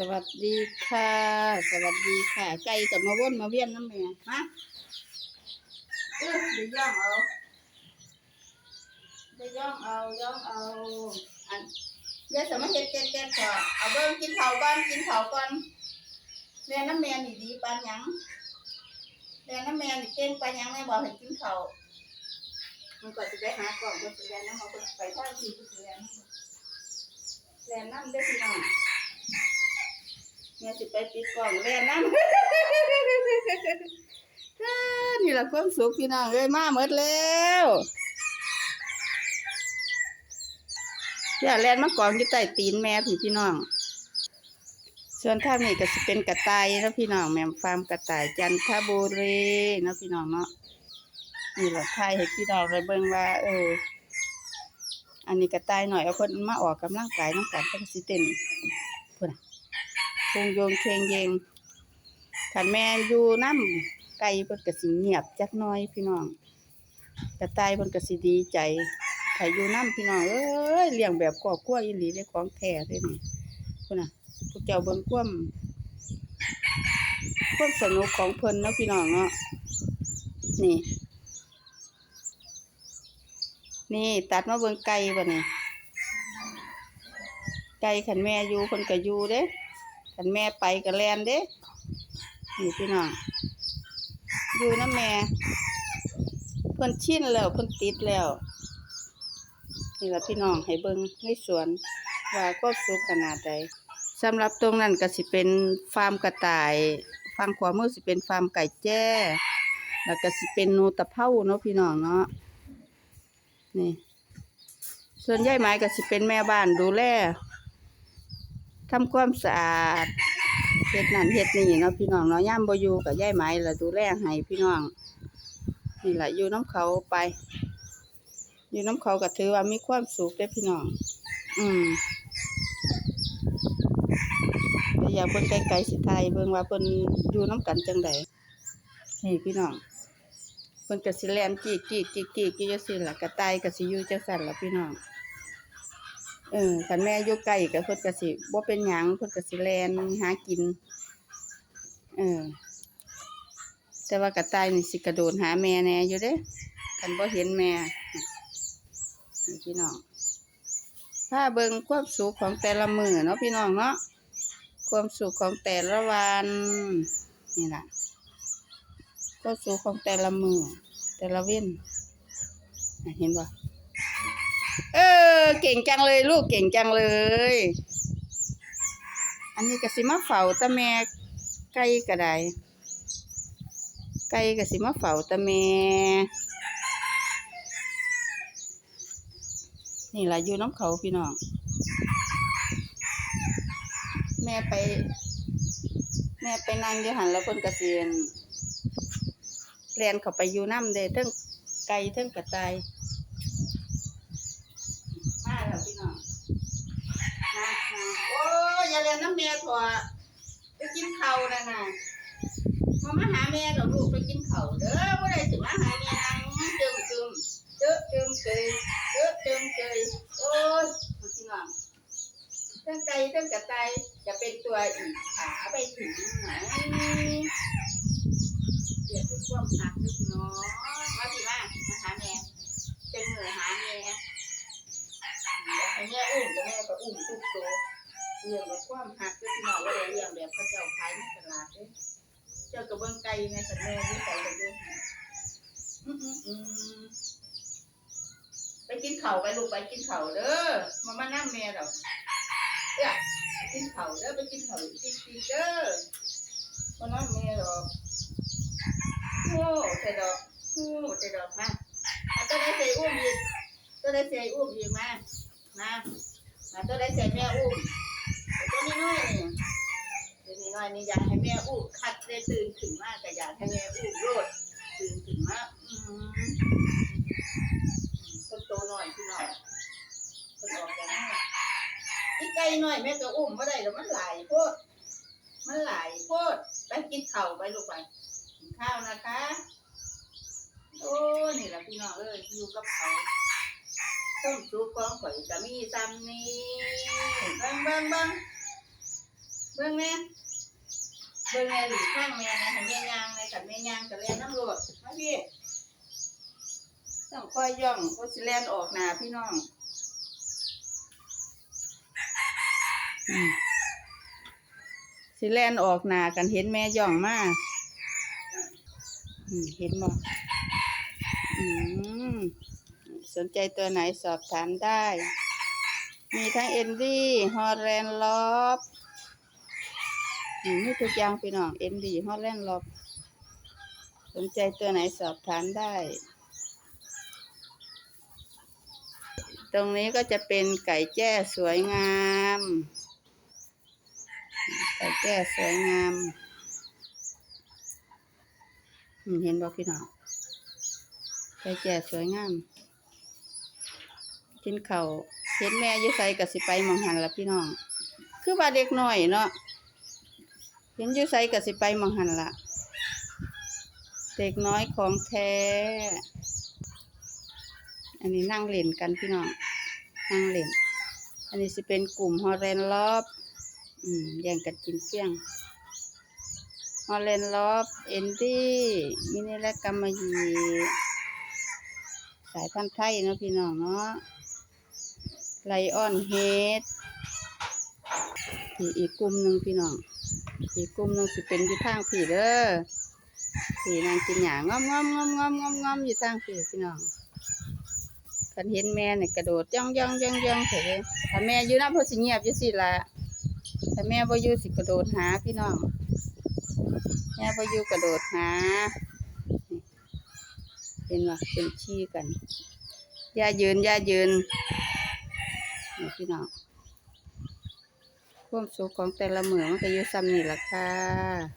สวัสดีค่ะ สวัสดีค่ะ ไก่กับมาว่นมาเวียนน้ำแม่ฮะเออเดี๋ยวย่องเอาเดี๋ยวย่องเอาย่องเอาอันเดี๋ยวสมัยเฮ็ดแก่แก่ก่อนเอาเบิ่งกินข้าก่อนกินข้าก่อนแม่น้ำแม่นี่ดีปานยังแม่น้ำแม่นี่เก่งปานยังแม่บอกให้กินข้ามันก็จะได้หากล่องก็จะได้น้ำเอาไปท่าที่ก็จะได้น้ำแลน้ำเด้อพี่น้อง แม่สิไปปิดกล่องแล่นน้ำนี่แหละความสุขพี่น้องเอ้ยมาหมดแล้วอย่าแล่นมากองอยู่ใต้ตีนแม่พี่พี่น้อง ส่วนท่านี้ก็จะเป็นกระต่ายนะพี่น้องแม่มฟาร์มกระต่ายจันทบุรีนะพี่น้องเนาะนี่แหละทายให้พี่น้องได้เบิ่งว่า เออ อันนี้กระต่ายหน่อยเอาคนมาออกกำลังกายน้องกันเพิ่นสิเต้นพุ่นะ คงโยงเคงเยงขันแม่อยู่น้ำไก่เพิ่นก็สิเงียบจักน้อยพี่น้องกระต่ายเพิ่นก็สิดีใจใครอยู่น้ำพี่น้องเอ้ยเลี้ยงแบบครอบครัวอีหลีได้ของแท้เด้นี่พุ่นน่ะพวกเจ้าเบิ่งความควมสนุกของเพิ่นเนาะพี่น้องเนาะนี่ นี่ตัดมาเบิ่งไก่บ่นี่ไก่ขันแม่อยู่เพิ่นก็อยู่เด้ คันแม่ไปก็แลนเด้นี่พี่น้องอยู่นะแม่เพิ่นชินแล้วเพิ่นติดแล้ว นี่ละพี่น้องให้เบิ่งในสวน ว่าก็สุขขนาดใดสำหรับตรงนั้นก็สิเป็นฟาร์มกระต่ายฝั่งขวามือสิเป็นฟาร์มไก่แจ้แล้วก็สิเป็นนูตะเภาเนาะพี่น้องเนาะนี่ ส่วนยายไม้ก็สิเป็นแม่บ้านดูแล ทำความสะอาดเฮ็ดนั่นเฮ็ดนี่เนาะพี่น้องเนาะย่ามบ่อยู่กับยายไหมล่ะดูแลให้พี่น้องนี่ล่ะอยู่น้ำเขาไป อยู่น้ำเขาก็ถือว่ามีความสุขเด้อพี่น้อง อืมแต่อยากเบิ่งไกลๆสิไทยเบิ่งว่าเพิ่นอยู่น้ำกันจังไดนี่พี่น้องเพิ่นก็สิแล่นกี้กี้กี้กี้กี้จังซี่ล่ะกระต่ายก็สิอยู่จังซั่นล่ะพี่น้อง เออคันแม่อยู่ไกลก็เพิ่นก็สิบ่เป็นหยังเพิ่นก็สิแลนหากิน เออ แต่ว่ากระต่ายนี่สิกระโดดหาแม่แน่อยู่เด้คันบ่เห็นแม่พี่น้อง ถ้าเบิ่งความสุขของแต่ละมือเนาะพี่น้องเนาะ ความสุขของแต่ละวัน นี่ล่ะความสุขของแต่ละมือแต่ละเว้นเห็นบ่เอ อ เก่งจังเลยลูกเก่งจังเลย อันนี้ก็สิมาเฝ้าตาแม่ไก่ก็ได้ไก่ก็สิมาเฝ้าตาแม่นี่แหละอยู่น้ำเขาพี่น้องแม่ไป แม่ไปนั่งอยู่หันแล้วเพิ่นก็สิอั่นเรียนเขาไปอยู่น้ำเด้เทั้งไก่เทั้งกระต่าย มาแล้วพี่น้องมามาโอย่าเรียนน้ำแม่ถั่วไปกินเข้าวนะน่ะมามาหาแม่ดอกลูกไปกินเข้าเด้อบ่ได้สิมาหาแม่นั่งเจิมเจิมเจอเจิมเจยเจอเจิมเจยโอ้ยพี่น้องเทั้งไก่เทั้งกระต่ายจะเป็นตัวอีกขาไปถึงไหนเดี๋ยวไปช่วงหักเด้อพี่น้องมาสิมามาหาแม่เป็นมือหาแม่อันนี้อุ้มแม่ก็อุ้ม เรื่องแบบความหักก็ที่นองว่าได้เรื่องแบบพระเจ้าขายในตลาดเด้เจ้ากับเบิ้งไก่แม่สันแม่นี่ใส่กันด้วยไปกินเข่าไปลูกไปกินเข่าเด้อมามานั่งแม่ดอกเอ้ยกินเข่าเด้อไปกินเข่ากินกินเด้อมานั่งแม่ดอกโอ้ใส่ดอกโอ้ใส่ดอกมาเอาตัวได้ใส่อุ้มอีกตัวได้ใส่อุ้มอีกมานะมาตัวได้ใส่แม่อุ้ม นี้น้อยนี่ตัวนี้น้อยนี่อยากให้แม่อุ้มคัดได้ตื่นขึ้นมากแต่อยากให้แม่อุ้มโลดตื่นขึ้นมาอืมคนโตหน่อยพี่น้อยคนออกจากนั้นนี่ไก่น้อยแม่ก็อุ้มไม่ได้แล้วมันหลายโพดมันหลายโพดไปกินเข้าไปลูกไปกินข้าวนะคะ โอ้นี่แหละพี่น้องเอ้ยอยู่กับเขาต้มซุปของข่อยก็มีซ้ำนี่บิ่งบิ่งบิ่ง เบิ่งแม่เบิ่งแม่หรือข้างแม่นะให้แม่ยางในกับแม่ยางกับแล่นน้ำรวดมาพี่ต้องค่อยย่องก็สิแล่นออกหนาพี่น้องอืมสิแลนออกหนากันเห็นแม่ย่องมากเห็นบ่อืมสนใจตัวไหนสอบถามได้ มีทั้งเอนดี้ฮอลแลนลอบ อืมมีทุกอย่างพี่น้องเอ็นดี้ฮอลแลนด์ล็อบสนใจตัวไหนสอบถามได้ ตรงนี้ก็จะเป็นไก่แจ้สวยงาม ไก่แจ้สวยงามเห็นบอกพี่น้องไก่แจ้สวยงามกินเขาวเห็นแม่ยืใส่กับสิไปมองหันละพี่น้อง คือว่าเด็กน้อยเนาะ เห็นอยื้อใส่กับสิไปมองหันละเด็กน้อยของแท้ อันนี้นั่งเล่นกันพี่น้อง นั่งเล่น อันนี้สิเป็นกลุ่มฮอลแลนลอบอืมแย่งกันกินเฟี้ยงฮอลแลนลอบเอนดี้มินิและกัมมายีสายพันธุ์ไทยเนาะพี่น้องเนาะไลออนเฮดอีอีกกลุ่มหนึ่งพี่น้อง อีกกลุ่มนึงสิเป็นอยู่ทางผีเด้อผีนางกินหยางอมงอมงอมงอมงอมงอมอยู่ทางผีพี่น้องคันเห็นแม่เนี่ยกระโดดย่องย่องย่องย่องเถอะถ้าแม่อยู่นะเพอสิเงียบอยู่สิละถ้าแม่บ่อยู่สิกระโดดหาพี่น้องแม่บ่อยู่กระโดดหาเห็นว่าเป็นชี้กันอย่ายืนอย่ายืนนี่พี่น้อง ความสุขของแต่ละเมืองมันก็อยู่ซ้ำนี่ล่ะค่ะ